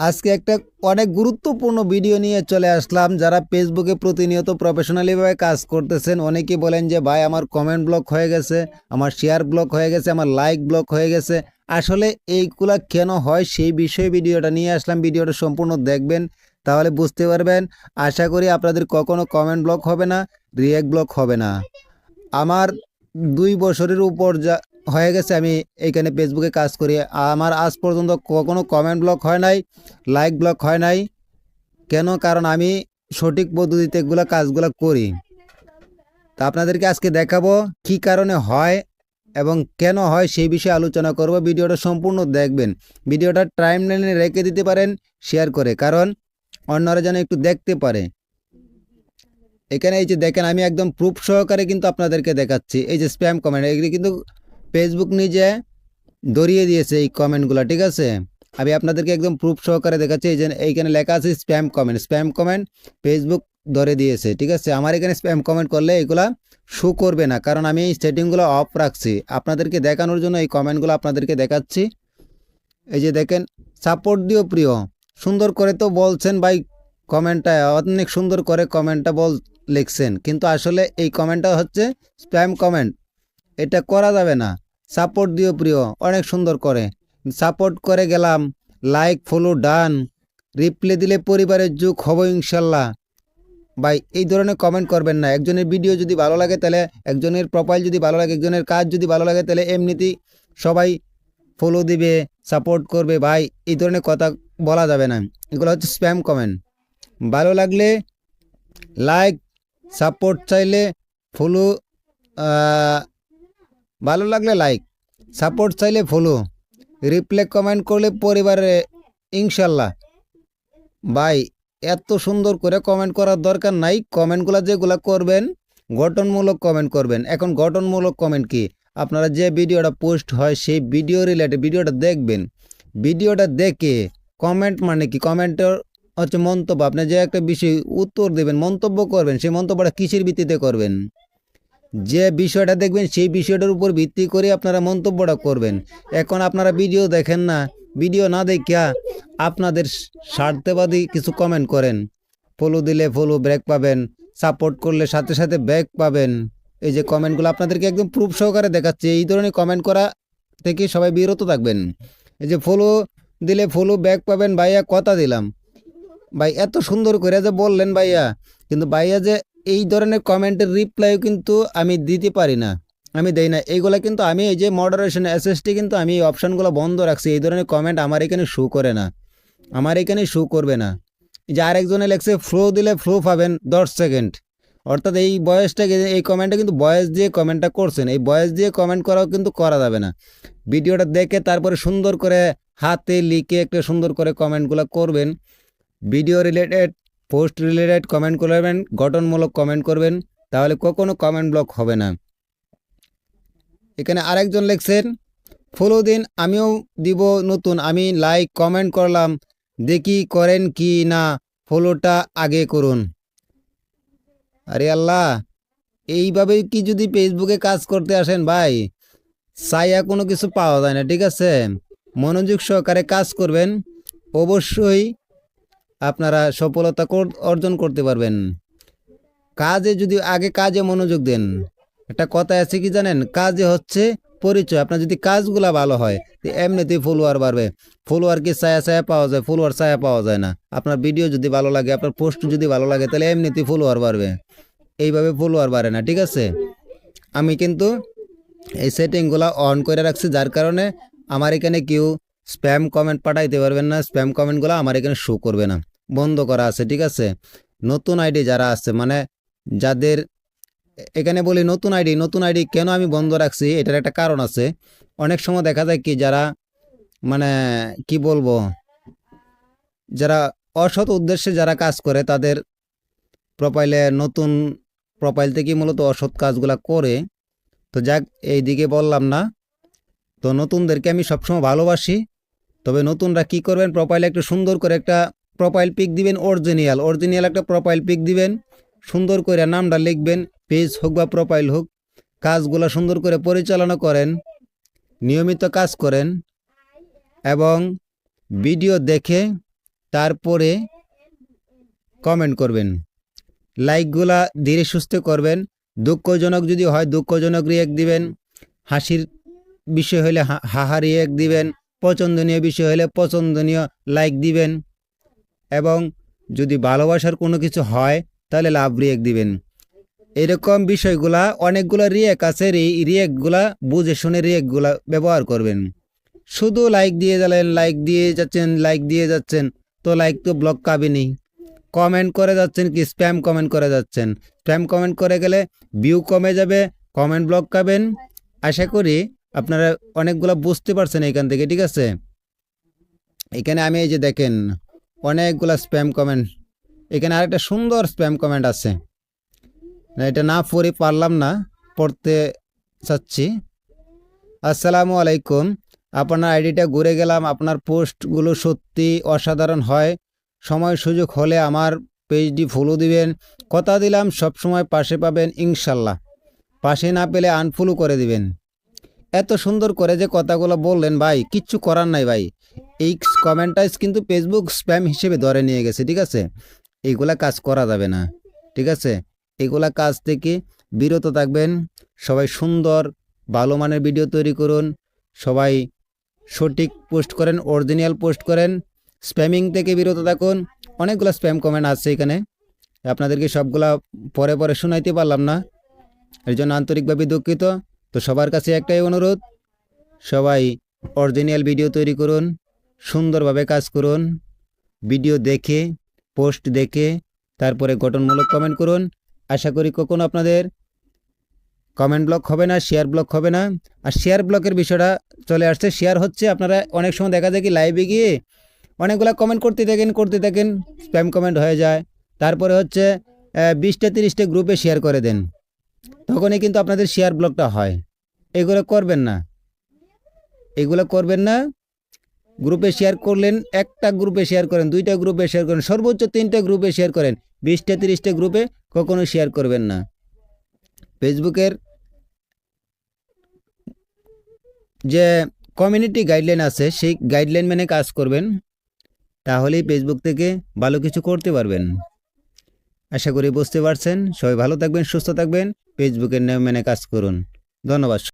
আজকে একটা অনেক গুরুত্বপূর্ণ ভিডিও নিয়ে চলে আসলাম। যারা ফেসবুকে প্রতিনিয়ত প্রফেশনালিভাবে কাজ করতেছেন, অনেকেই বলেন যে, ভাই, আমার কমেন্ট ব্লক হয়ে গেছে, আমার শেয়ার ব্লক হয়ে গেছে, আমার লাইক ব্লক হয়ে গেছে। আসলে এইগুলা কেন হয় সেই বিষয়ে ভিডিওটা নিয়ে আসলাম। ভিডিওটা সম্পূর্ণ দেখবেন, তাহলে বুঝতে পারবেন। আশা করি আপনাদের কখনো কমেন্ট ব্লক হবে না রিয়েক্ট ব্লক হবে না। আমার দুই বছরের উপর যা হয়ে গেছে, আমি এইখানে ফেসবুকে কাজ করি। আমার আজ পর্যন্ত কখনো কমেন্ট ব্লক হয় নাই লাইক ব্লক হয় নাই। কেন? কারণ আমি সঠিক পদ্ধতিতে এগুলো কাজগুলো করি। তা আপনাদেরকে আজকে দেখাবো কি কারণে হয় এবং কেন হয় সেই বিষয়ে আলোচনা করব। ভিডিওটা সম্পূর্ণ দেখবেন। ভিডিওটা টাইম লাইনে রেখে দিতে পারেন শেয়ার করে। কারণ অন্যরা যেন একটু দেখতে পারে। এখানে এই যে দেখেন, আমি একদম প্রুফ সহকারে কিন্তু আপনাদেরকে দেখাচ্ছি। এই যে স্প্যাম কমেন্ট এগুলি কিন্তু ফেসবুক নিজে ধরিয়ে দিয়েছে এই কমেন্টগুলো ঠিক আছে? আমি আপনাদেরকে একদম প্রুফ সহকারে দেখাচ্ছি, এই যে এইখানে লেখা আছে spam comment spam comment Facebook ধরে দিয়েছে, ঠিক আছে? আমার এখানে স্প্যাম কমেন্ট করলে এগুলা শো করবে না, কারণ আমি এই সেটিংগুলো অফ রাখছি। আপনাদেরকে দেখানোর জন্য এই কমেন্টগুলো আপনাদেরকে দেখাচ্ছি। এই যে দেখেন সাপোর্ট দিও প্রিয়, সুন্দর করে তো বলছেন ভাই কমেন্টটা অনেক সুন্দর করে কমেন্টটা বল, লিখছেন, কিন্তু আসলে এই কমেন্টটা হচ্ছে স্প্যাম কমেন্ট এটা করা যাবে না। সাপোর্ট দিও প্রিয়, অনেক সুন্দর করে। সাপোর্ট করে গেলাম। লাইক, ফলো, ডান। রিপ্লে দিলে পরিবারের যুগ হব ইনশাল্লাহ। ভাই, এই ধরনের কমেন্ট করবেন না। একজনের ভিডিও যদি ভালো লাগে তাহলে একজনের প্রোফাইল যদি ভালো লাগে, একজনের কাজ যদি ভালো লাগে তাহলে এমনিতেই সবাই ফলো দিবে সাপোর্ট করবে। ভাই, এই ধরনের কথা বলা যাবে না। এগুলো হচ্ছে স্প্যাম কমেন্ট ভালো লাগলে লাইক সাপোর্ট চাইলে ফলো ভালো লাগলে লাইক সাপোর্ট চাইলে ফলো রিপ্লে কমেন্ট করলে পরিবারে ইনশাল্লাহ। ভাই, এত সুন্দর করে কমেন্ট করার দরকার নাই কমেন্টগুলো যেগুলো করবেন, গঠনমূলক কমেন্ট করবেন। এখন গঠনমূলক কমেন্ট কি? আপনারা যে ভিডিওটা পোস্ট হয়, সেই ভিডিও রিলেটেড ভিডিওটা দেখবেন। ভিডিওটা দেখে কমেন্ট মানে কি? কমেন্টের হচ্ছে মন্তব্য। আপনি যে একটা বিষয় উত্তর দেবেন, মন্তব্য করবেন, সেই মন্তব্যটা কিসের ভিত্তিতে করবেন? যে বিষয়টা দেখবেন, সেই বিষয়টার উপর ভিত্তি করে আপনারা মন্তব্যটা করবেন। এখন আপনারা ভিডিও দেখেন না, ভিডিও না দেখিয়া আপনাদের স্বার্থবাদী কিছু কমেন্ট করেন। ফলো দিলে ফলো ব্রেক পাবেন। সাপোর্ট করলে সাথে সাথে ব্যাক পাবেন। এই যে কমেন্টগুলো আপনাদেরকে একদম প্রুফ সহকারে দেখাচ্ছে, এই ধরনের কমেন্ট করা থেকে সবাই বিরত থাকবেন। এই যে ফলো দিলে ফলো ব্যাক পাবেন। ভাইয়া কথা দিলাম। ভাই, এত সুন্দর করে যে বললেন ভাইয়া, কিন্তু ভাইয়া যে এই ধরনের কমেন্টের রিপ্লাইও কিন্তু আমি দিতে পারি না। আমি দেই না। এইগুলো কিন্তু আমি এই যে মডারেশন এসএসটি কিন্তু আমি এই অপশানগুলো বন্ধ রাখছি। এই ধরনের কমেন্ট আমার এখানে শো করে না। আমার এখানে শো করবে না। যে আরেকজনে লেখছে ফ্লো দিলে ফ্লো পাবেন দশ সেকেন্ড অর্থাৎ এই বয়সটাকে এই কমেন্টটা কিন্তু বয়স দিয়ে কমেন্টটা করছেন। এই বয়স দিয়ে কমেন্ট করাও কিন্তু করা যাবে না। ভিডিওটা দেখে তারপরে সুন্দর করে হাতে লিখে একটা সুন্দর করে কমেন্টগুলো করবেন। Video related post related comment করবেন, গঠনমূলক কমেন্ট করবেন, তাহলে কখনো কমেন্ট ব্লক হবে না। এখানে আরেকজন লিখছেন ফলো দিন আমিও দিব নতুন, আমি লাইক কমেন্ট করলাম, দেখি করেন কি না ফলোটা আগে করুন। আরে আল্লাহ এইভাবে কি যদি ফেসবুকে কাজ করতে আসেন ভাই? চাইয়া কোনো কিছু পাওয়া যায় না, ঠিক আছে? মনোযোগ সহকারে কাজ করবেন। অবশ্যই আপনারা সফলতা অর্জন করতে পারবেন। কাজে যদি আগে কাজে মনোযোগ দেন, একটা কথা আছে কি জানেন? কাজে হচ্ছে পরিচয়। আপনার যদি কাজগুলা ভালো হয় এমনিতেই ফলোয়ার বাড়বে। ফলোয়ার কি ছায়া ছায়া পাওয়া যায় ফলোয়ার ছায়া পাওয়া যায় না। আপনার ভিডিও যদি ভালো লাগে, আপনার পোস্ট যদি ভালো লাগে, তাহলে এমনিতেই ফলোয়ার বাড়বে। এইভাবে ফলোয়ার বাড়ে না, ঠিক আছে? আমি কিন্তু এই সেটিংগুলো অন করে রাখছি, যার কারণে আমার এখানে কেউ স্প্যাম কমেন্ট পাঠাইতে পারবেন না। স্প্যাম কমেন্টগুলো আমার এখানে শো করবে না। বন্ধ করা আছে, ঠিক আছে? নতুন আইডি যারা আছে মানে যাদের, এখানে বলি নতুন আইডি নতুন আইডি কেন আমি বন্ধ রাখছি? এটার একটা কারণ আছে। অনেক সময় দেখা যায় কি যারা মানে কি বলব? যারা অসৎ উদ্দেশ্যে যারা কাজ করে, তাদের প্রোফাইলে নতুন প্রোফাইল থেকে মূলত অসৎ কাজগুলা করে। তো যাক এই দিকে বললাম না। তো নতুনদেরকে আমি সবসময় ভালোবাসি। তবে নতুনরা কি করবেন? প্রোফাইলে একটু সুন্দর করে একটা প্রোফাইল পিক দিবেন অরিজিনাল অরিজিনাল একটা প্রোফাইল পিক দিবেন, সুন্দর করে নামটা লিখবেন পেজ হোক বা প্রোফাইল হোক, কাজগুলো সুন্দর করে পরিচালনা করেন, নিয়মিত কাজ করেন, এবং ভিডিও দেখে তারপরে কমেন্ট করবেন। লাইকগুলা ধীরে সুস্থে করবেন, দুঃখজনক যদি হয় দুঃখজনক রিয়েক্ট দিবেন, হাসির বিষয় হলে হাহা রিয়েক্ট দিবেন, পছন্দনীয় বিষয় হলে পছন্দনীয় লাইক দিবেন। এবং যদি ভালোবাসার কোনো কিছু হয়, তাহলে লাভ রিয়েক দিবেন। এরকম বিষয়গুলা, অনেকগুলো রিয়েক আছে, এই রিয়েক্টগুলা বুঝে শুনে রিয়েকগুলা ব্যবহার করবেন। শুধু লাইক দিয়ে গেলেন লাইক দিয়ে যাচ্ছেন লাইক দিয়ে যাচ্ছেন, তো লাইক তো ব্লক কাবিনি কমেন্ট করে যাচ্ছেন কি স্প্যাম কমেন্ট করে যাচ্ছেন। স্প্যাম কমেন্ট করে গেলে ভিউ কমে যাবে কমেন্ট ব্লক পাবেন। আশা করি আপনারা অনেকগুলো বুঝতে পারছেন এখান থেকে, ঠিক আছে? এখানে আমি এই যে দেখেন অনেকগুলো স্প্যাম কমেন্ট এখানে আরেকটা সুন্দর স্প্যাম কমেন্ট আছে। এটা না পড়ে পারলাম না, পড়তে চাচ্ছি। আসসালামু আলাইকুম। আপনার আইডিটা ঘুরে গেলাম, আপনার পোস্টগুলো সত্যি অসাধারণ হয়। সময় সুযোগ হলে আমার পেজটি ফলো দিবেন। কথা দিলাম সব সময় পাশে পাবেন, ইনশাল্লাহ। পাশে না পেলে আনফলো করে দিবেন। এত সুন্দর করে যে কথাগুলো বললেন, ভাই, কিচ্ছু করার নাই ভাই। এই কমেন্টাইজ কিন্তু ফেসবুক স্প্যাম হিসেবে ধরে নিয়ে গেছে, ঠিক আছে? এইগুলা কাজ করা যাবে না, ঠিক আছে? এগুলা কাজ থেকে বিরত থাকবেন, সবাই সুন্দর, ভালো মানের ভিডিও তৈরি করুন, সবাই সঠিক পোস্ট করেন অরিজিনাল পোস্ট করেন স্প্যামিং থেকে বিরত থাকুন, অনেকগুলো স্প্যাম কমেন্ট আছে এখানে, আপনাদেরকে সবগুলা পরে পরে শোনাইতে পারলাম না এর জন্য আন্তরিকভাবে দুঃখিত, তো সবার কাছে একটাই অনুরোধ, সবাই অরিজিনাল ভিডিও তৈরি করুন সুন্দরভাবে কাজ করুন, ভিডিও দেখে, পোস্ট দেখে, তারপরে গঠনমূলক কমেন্ট করুন। আশা করি কখনো আপনাদের কমেন্ট ব্লক হবে না শেয়ার ব্লক হবে না। আর শেয়ার ব্লকের বিষয়টা চলে আসছে। শেয়ার হচ্ছে, আপনারা অনেক সময় দেখা যায় কি লাইভে গিয়ে অনেকগুলো কমেন্ট করতে থাকেন করতে থাকেন স্প্যাম কমেন্ট হয়ে যায়। তারপরে হচ্ছে বিশটা তিরিশটা গ্রুপে শেয়ার করে দেন। তখনই কিন্তু আপনাদের শেয়ার ব্লকটা হয়। এগুলো করবেন না। এগুলো করবেন না। গ্রুপে শেয়ার করলেন, একটা গ্রুপে শেয়ার করেন, দুইটা গ্রুপে শেয়ার করেন, সর্বোচ্চ তিনটা গ্রুপে শেয়ার করেন, বিশটা, তিরিশটা গ্রুপে কখনো শেয়ার করবেন না। ফেসবুকের যে কমিউনিটি গাইডলাইন আছে, সেই গাইডলাইন মেনে কাজ করবেন, তাহলেই ফেসবুক থেকে ভালো কিছু করতে পারবেন। আশা করি বুঝতে পারছেন। সবাই ভালো থাকবেন, সুস্থ থাকবেন, ফেসবুকের নিয়ম মেনে কাজ করুন। ধন্যবাদ।